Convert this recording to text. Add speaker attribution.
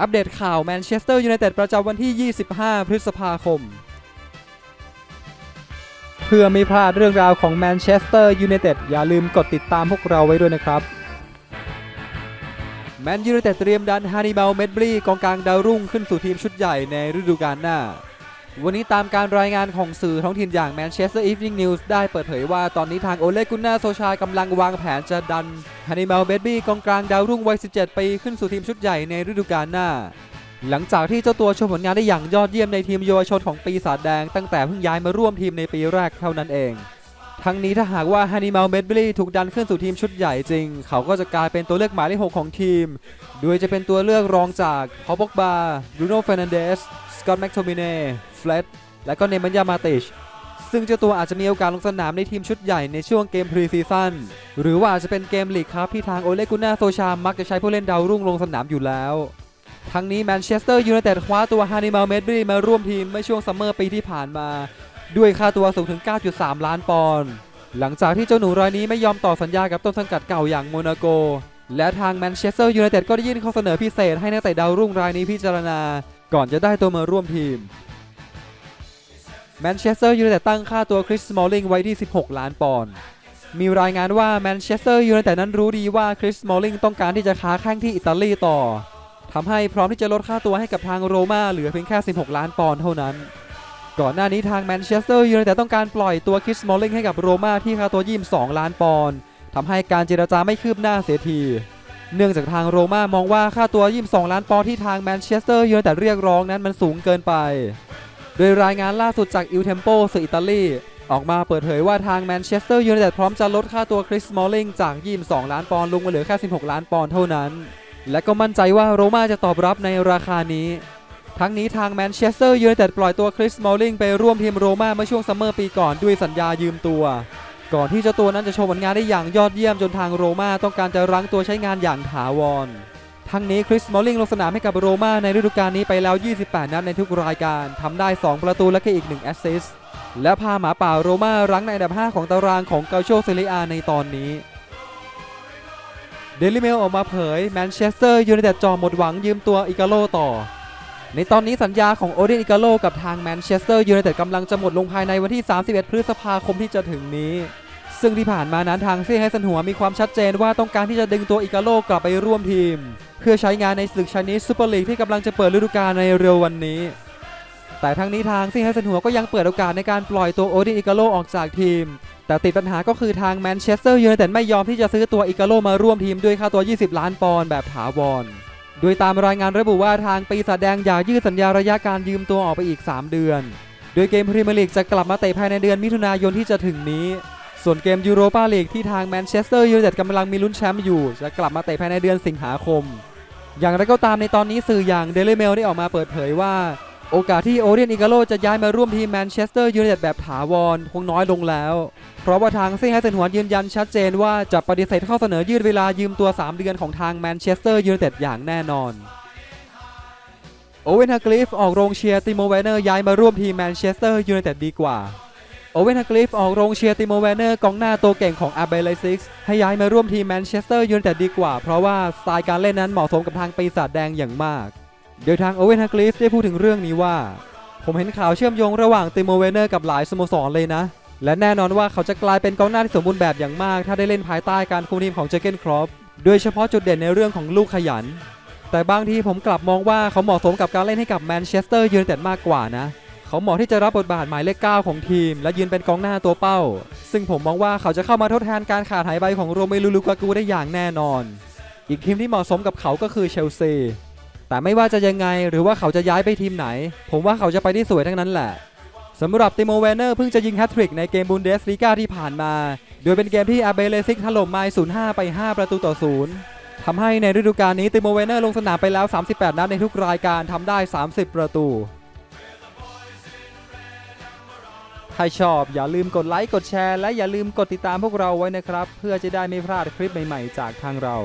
Speaker 1: อัปเดตข่าวแมนเชสเตอร์ยูไนเต็ดประจำวันที่ 25 พฤษภาคม เพื่อไม่พลาดเรื่องราวของแมนเชสเตอร์ยูไนเต็ดอย่าลืมกดติดตามพวกเราไว้ด้วยนะครับ แมนยูไนเต็ดเตรียมดันฮานิบลเมดบรีกองกลางดาวรุ่งขึ้นสู่ทีมชุดใหญ่ในฤดูกาลหน้า วันนี้ตามการรายงานของสื่อท้องถิ่นอย่าง Manchester Evening News ได้เปิดเผยว่าตอนนี้ทางโอเลกุนนาโซชายกำลังวางแผนจะดัน ฮานิบาลเบดบี้กองกลางดาวรุ่งวัย 17 ปีขึ้นสู่ทีมชุดใหญ่ในฤดูกาลหน้า หลังจากที่เจ้าตัวโชว์ผลงานได้อย่างยอดเยี่ยมในทีมเยาวชนของปีศาจแดง ตั้งแต่เพิ่งย้ายมาร่วมทีมในปีแรกเท่านั้นเอง ทั้งนี้ถ้าหากว่าฮานิบาลเบดบี้ถูกดันขึ้นสู่ทีมชุดใหญ่จริง เขาก็จะกลายเป็นตัวเลือกหมายเลขหกของทีม โดยจะเป็นตัวเลือกรองจากพอปอกบาบรูโน่เฟรนันเดส สกอตต์แมคโทมิเน่ เฟลตและก็เนมันยามาติช ซึ่งเจ้าตัวอาจจะมีโอกาสลงสนามในทีมชุดใหญ่ในช่วงเกมพรีซีซั่นหรือว่าอาจจะเป็นเกมลีกครับที่ทางโอเลกุน่าโซชามักจะใช้ผู้เล่นดาวรุ่งลงสนามอยู่แล้ว ทั้งนี้แมนเชสเตอร์ยูไนเต็ดคว้าตัวฮานิมาลเมดบรีมาร่วมทีมเมื่อช่วงซัมเมอร์ปีที่ผ่านมา ด้วยค่าตัวสูงถึง 9.3 ล้านปอนด์หลังจากที่เจ้าหนูรายนี้ไม่ยอมต่อสัญญากับต้นสังกัดเก่าอย่างโมนาโก และทางแมนเชสเตอร์ยูไนเต็ดก็ได้ยื่นข้อเสนอพิเศษให้นักเตะดาวรุ่งรายนี้พิจารณา ก่อนจะได้ตัวมาร่วมทีม แมนเชสเตอร์ยูไนเต็ดตั้งค่าตัวคริสมอลลิงไว้ที่ 16 ล้านปอนด์ มีรายงานว่าแมนเชสเตอร์ยูไนเต็ดนั้นรู้ดีว่าคริสมอลลิงต้องการที่จะค้าแข้งที่อิตาลีต่อ ทำให้พร้อมที่จะลดค่าตัวให้กับทางโรม่าเหลือเพียงแค่ 16 ล้านปอนด์เท่านั้น ก่อนหน้านี้ทางแมนเชสเตอร์ยูไนเต็ดต้องการปล่อยตัวคริสมอลลิงให้กับโรม่าที่ค่าตัวยี่ม2ล้านปอนด์ทำให้การเจรจาไม่คืบหน้าเสียทีเนื่องจากทางโรม่ามองว่าค่าตัว 22 ล้านปอนด์ที่ทางแมนเชสเตอร์ยูไนเต็ดเรียกร้องนั้นมันสูงเกินไป โดยรายงานล่าสุดจากอิลเทมโปสื่ออิตาลี ออกมาเปิดเผยว่าทางแมนเชสเตอร์ยูไนเต็ดพร้อมจะลดค่าตัวคริสมอลลิงจาก 22 ล้านปอนด์ลงมาเหลือแค่ 16 ล้านปอนด์เท่านั้น และก็มั่นใจว่าโรม่าจะตอบรับในราคานี้ ทั้งนี้ทางแมนเชสเตอร์ยูไนเต็ดปล่อยตัวคริสมอลลิงไปร่วมทีมโรม่าเมื่อช่วงซัมเมอร์ปีก่อนด้วยสัญญายืมตัว ก่อนที่เจ้าตัวนั้นจะโชว์ผลงานได้อย่างยอดเยี่ยมจนทางโรม่าต้องการจะรั้งตัวใช้งานอย่างถาวร ทั้งนี้คริสมอลลิงลงสนามให้กับโรม่าในฤดูกาลนี้ไปแล้ว 28 นัดในทุกรายการทำได้ 2 ประตูและแค่อีก 1 แอสซิสต์และพาหมาป่าโรม่ารั้งในอันดับ 5 ของตารางของเกาโชเซเรียในตอนนี้เดลิเมลออกมาเผยแมนเชสเตอร์ยูไนเต็ดจอหมดหวังยืมตัวอิกาโลต่อ ในตอนนี้สัญญาของโอเดนอิกาโลกับทางแมนเชสเตอร์ยูไนเต็ดกำลังจะหมดลงภายในวันที่ 31 พฤษภาคมที่จะถึงนี้ ซึ่งที่ผ่านมานั้นทางเซี่ยไฮสันหัวมีความชัดเจนว่าต้องการที่จะดึงตัวอิกาโลกลับไปร่วมทีม เพื่อใช้งานในศึกชนิดซูเปอร์ลีกที่กำลังจะเปิดฤดูกาลในเร็ววันนี้ แต่ทั้งนี้ทางเซี่ยไฮสันหัวก็ยังเปิดโอกาสในการปล่อยตัวโอเดนอิกาโลออกจากทีม แต่ติดปัญหาก็คือทางแมนเชสเตอร์ยูไนเต็ดไม่ยอมที่จะซื้อตัวอิกาโลมาร่วมทีมด้วยค่าตัว 20 ล้านปอนด์แบบถาวรโดยตามรายงานระบุว่าทางปีศาจแดงอยากยืดสัญญาระยะการยืมตัวออกไปอีก 3 เดือน โดยเกมพรีเมียร์ลีกจะกลับมาเตะภายในเดือนมิถุนายนที่จะถึงนี้ ส่วนเกมยูโรปาลีกที่ทางแมนเชสเตอร์ยูไนเต็ดกำลังมีลุ้นแชมป์อยู่ จะกลับมาเตะภายในเดือนสิงหาคม อย่างไรก็ตามในตอนนี้สื่ออย่างเดลิเมลได้ออกมาเปิดเผยว่า โอกาสที่โอเดียนอิกาโลจะย้ายมาร่วมทีมแมนเชสเตอร์ยูไนเต็ดแบบถาวรคงน้อยลงแล้ว เพราะว่าทางเซี่ยไฮเซนหัวยืนยันชัดเจนว่าจะปฏิเสธข้อเสนอยืดเวลายืมตัว 3 เดือนของทางแมนเชสเตอร์ยูไนเต็ดอย่างแน่นอนโอเวนฮากลิฟออกโรงเชียร์ติโมเวเนอร์ย้ายมาร่วมทีมแมนเชสเตอร์ยูไนเต็ดดีกว่า โอเวนฮากลิฟออกโรงเชียร์ติโมเวเนอร์กองหน้าตัวเก่งของอาเบลซิกให้ย้ายมาร่วมทีมแมนเชสเตอร์ยูไนเต็ดดีกว่า เพราะว่าสไตล์การเล่นนั้นเหมาะสมกับทางปีศาจแดงอย่างมาก โดยทางโอเวนฮากลิฟได้พูดถึงเรื่องนี้ว่า ผมเห็นข่าวเชื่อมโยงระหว่างติโมเวเนอร์กับหลายสโมสรเลยนะ และแน่นอนว่าเขาจะกลายเป็นกองหน้าที่สมบูรณ์แบบอย่างมาก ถ้าได้เล่นภายใต้การคุมทีมของเจเกนครอปโดยเฉพาะจุดเด่นในเรื่องของลูกขยัน แต่บางทีผมกลับมองว่าเขาเหมาะสมกับการเล่นให้กับแมนเชสเตอร์ยูไนเต็ดมากกว่านะ เขาเหมาะที่จะรับบทบาทหมายเลข9ของทีม และยืนเป็นกองหน้าตัวเป้า ซึ่งผมมองว่าเขาจะเข้ามาทดแทนการขาดหายไปของโรเมลูลูกากูได้อย่างแน่นอน อีกทีมที่เหมาะสมกับเขาก็คือเชลซีแต่ไม่ว่าจะยังไงหรือว่าเขาจะย้ายไปทีมไหน ผมว่าเขาจะไปได้สวยทั้งนั้นแหละสำหรับติโมเวเนอร์เพิ่งจะยิงแฮตทริกในเกมบุนเดสลีกาที่ผ่านมา โดยเป็นเกมที่อาเบเลซิกถล่มไมล์05 ไป 5 ประตูต่อศูนย์ทำให้ในฤดูกาลนี้ติโมเวเนอร์ลงสนามไปแล้ว 38 นัดในทุกรายการทำได้ 30 ประตู ถ้าชอบอย่าลืมกดไลค์กดแชร์และอย่าลืมกดติดตามพวกเราไว้นะครับ เพื่อจะได้ไม่พลาดคลิปใหม่ๆ จากทางเรา